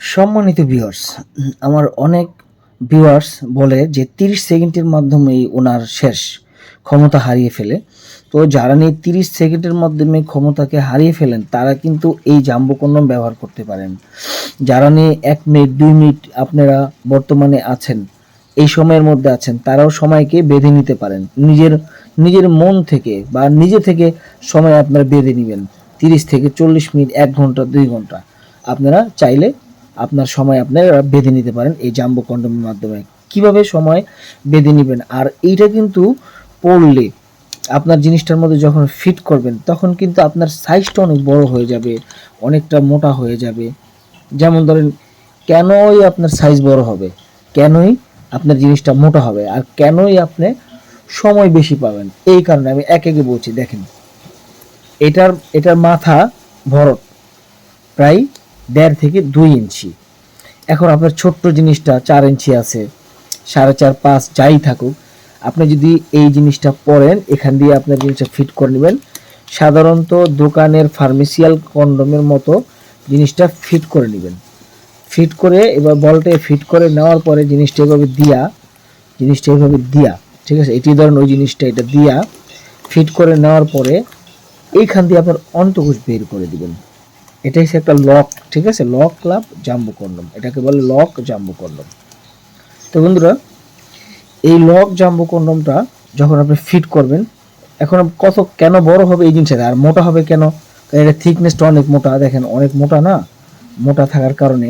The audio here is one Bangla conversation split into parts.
সম্মানিত ভিউয়ার্স আমার অনেক ভিউয়ার্স বলে যে তিরিশ সেকেন্ডের মাধ্যমেই ওনার শেষ ক্ষমতা হারিয়ে ফেলে। তো যারা নিয়ে তিরিশ সেকেন্ডের মাধ্যমে ক্ষমতাকে হারিয়ে ফেলেন, তারা কিন্তু এই জাম্বু কন্ডম ব্যবহার করতে পারেন। যারা নিয়ে এক মিনিট, দুই মিনিট আপনারা বর্তমানে আছেন, এই সময়ের মধ্যে আছেন, তারাও সময়কে বেঁধে নিতে পারেন। নিজের নিজের মন থেকে বা নিজে থেকে সময় আপনারা বেঁধে নেবেন। তিরিশ থেকে চল্লিশ মিনিট, এক ঘণ্টা, দুই ঘণ্টা। আপনারা চাইলে আপনার সময় আপনারা বেঁধে নিতে পারেন এই জাম্বো কন্ডমের মাধ্যমে। কীভাবে সময় বেঁধে নেবেন? আর এইটা কিন্তু পড়লে আপনার জিনিসটার মধ্যে যখন ফিট করবেন, তখন কিন্তু আপনার সাইজটা অনেক বড় হয়ে যাবে, অনেকটা মোটা হয়ে যাবে। যেমন ধরেন, কেনই আপনার সাইজ বড় হবে? কেনই আপনার জিনিসটা মোটা হবে? আর কেনই আপনি সময় বেশি পাবেন? এই কারণে আমি এক একে বলছি, দেখেন। এটার এটার মাথা ভরট প্রায় দেড় থেকে দুই ইঞ্চি। এখন আপনার ছোট্ট জিনিসটা চার ইঞ্চি আছে, সাড়ে চার, পাঁচ, যাই থাকুক, আপনি যদি এই জিনিসটা পরেন, এখান দিয়ে আপনার জিনিসটা ফিট করে নেবেন। সাধারণত দোকানের ফার্মেসিয়াল কন্ডমের মতো জিনিসটা ফিট করে নেবেন। ফিট করে, এবার বলটা ফিট করে নেওয়ার পরে জিনিসটা এভাবে দিয়া, জিনিসটা এভাবে দিয়া, ঠিক আছে? এটি ধরেন ওই জিনিসটা, এটা দিয়া ফিট করে নেওয়ার পরে এইখান দিয়ে আপনার অন্তকোষ বের করে দিবেন। এটা হচ্ছে একটা লক ঠিক আছে? লক ক্লাব জাম্বু কন্ডম এটাকে বলে লক জাম্বু কন্ডম তো বন্ধুরা, এই লক জাম্বু কন্ডমটা যখন আপনি ফিট করবেন, এখন কত, কেন বড় হবে এই জিনিসটা? আর মোটা হবে কেন? এটা থিকনেসটা অনেক মোটা। দেখেন, অনেক মোটা না? মোটা থাকার কারণে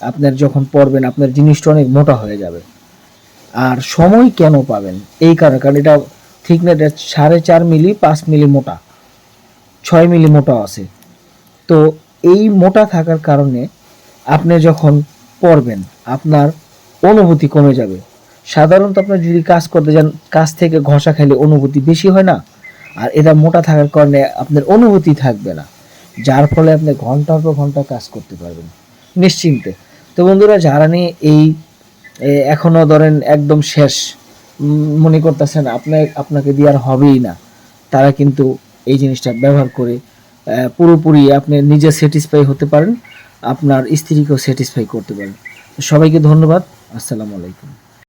আপনার যখন পরবেন, আপনার জিনিসটা অনেক মোটা হয়ে যাবে। আর সময় কেন পাবেন? এই কারণে, কারণ এটা থিকনেস সাড়ে চার মিলি, পাঁচ মিলি মোটা। ছয় মিলি মোটা আছে। তো এই মোটা থাকার কারণে আপনি যখন পড়বেন আপনার অনুভূতি কমে যাবে। সাধারণত আপনার যদি কাজ করতে যান কাজ থেকে ঘষা খেলে অনুভূতি বেশি হয় না? আর এটা মোটা থাকার কারণে আপনার অনুভূতি থাকবে না। যার ফলে আপনি ঘণ্টার পর ঘণ্টা কাজ করতে পারবেন। নিশ্চিন্তে। তো বন্ধুরা যারা নিয়ে এই এ, এখনও ধরেন একদম শেষ মনে করতেছেন আপনার আপনাকে দিয়ে আর হবেই না তারা কিন্তু এই জিনিসটা ব্যবহার করে পুরোপুরি আপনি নিজে স্যাটিসফাই হতে পারেন, আপনার স্ত্রীকেও স্যাটিসফাই করতে পারেন। সবাইকে ধন্যবাদ, আসসালামু আলাইকুম।